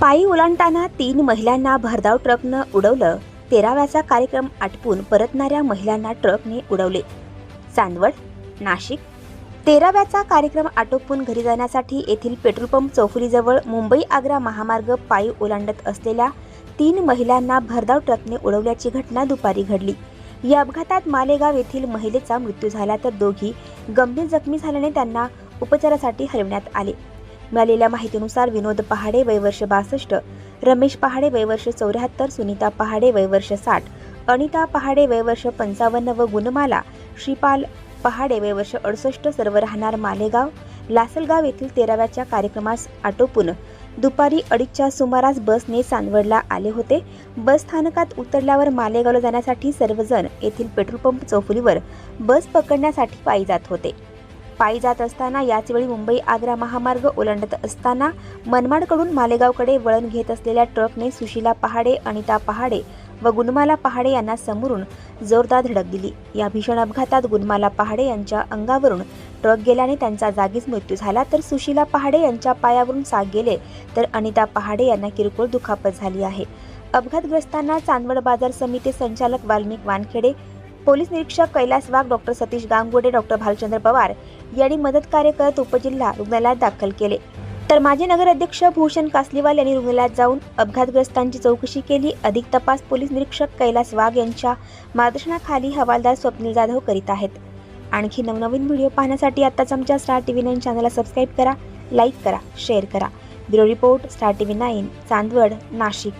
पायी ओलांडताना तीन महिलांना भरधाव ट्रकनं उडवलं. तेराव्याचा कार्यक्रम आटपून परतणाऱ्या महिलांना ट्रकने उडवले. चांदवड नाशिक. तेराव्याचा कार्यक्रम आटोपून घरी जाण्यासाठी येथील पेट्रोल पंप चौफुलीजवळ मुंबई आग्रा महामार्ग पायी ओलांडत असलेल्या तीन महिलांना भरधाव ट्रकने उडवल्याची घटना दुपारी घडली. या अपघातात मालेगाव येथील महिलेचा मृत्यू झाला तर दोघी गंभीर जखमी झाल्याने त्यांना उपचारासाठी हलवण्यात आले. मिळालेल्या माहितीनुसार विनोद पहाडे वयवर्ष बासष्ट रमेश पहाडे वयवर्ष चौऱ्याहत्तर सुनीता पहाडे वयवर्ष साठ अनिता पहाडे वयवर्ष पंचावन्न व गुणमाला श्रीपाल पहाडे वयवर्ष अडुसष्ट सर्व राहणार मालेगाव लासलगाव येथील तेराव्याच्या कार्यक्रमास आटोपून दुपारी अडीचच्या सुमारास बसने चांदवडला आले होते. बस स्थानकात उतरल्यावर मालेगावला जाण्यासाठी सर्वजण येथील पेट्रोल पंप चौफुलीवर बस पकडण्यासाठी पायी जात होते. पायी जात असताना याचवेळी मुंबई आग्रा महामार्ग ओलांडत असताना मनमाडकडून मालेगावकडे वळण घेत असलेल्या ट्रकने सुशीला पहाडे अनिता पहाडे व गुणमाला पहाडे यांना समोरून जोरदार धडक दिली. या भीषण अपघातात गुणमाला पहाडे यांच्या अंगावरून ट्रक गेल्याने त्यांचा जागीच मृत्यू झाला. तर सुशीला पहाडे यांच्या पायावरून साग गेले तर अनिता पहाडे यांना किरकोळ दुखापत झाली आहे. अपघातग्रस्तांना चांदवड बाजार समिती संचालक वाल्मिक वानखेडे पोलीस निरीक्षक कैलास वाघ डॉक्टर सतीश गांगुडे डॉक्टर भालचंद्र पवार यांनी मदतकार्य करत उपजिल्हा रुग्णालयात दाखल केले. तर माजी नगराध्यक्ष भूषण कासलीवाल यांनी रुग्णालयात जाऊन अपघातग्रस्तांची चौकशी केली. अधिक तपास पोलीस निरीक्षक कैलास वाघ यांच्या मार्गदर्शनाखाली हवालदार स्वप्नील जाधव करीत आहेत. आणखी नवनवीन व्हिडिओ पाहण्यासाठी आत्ताच आमच्या स्टार टी व्ही नाईन चॅनलला सबस्क्राईब करा लाईक करा शेअर करा. Bureau report star T V nine Chandwad Nashik.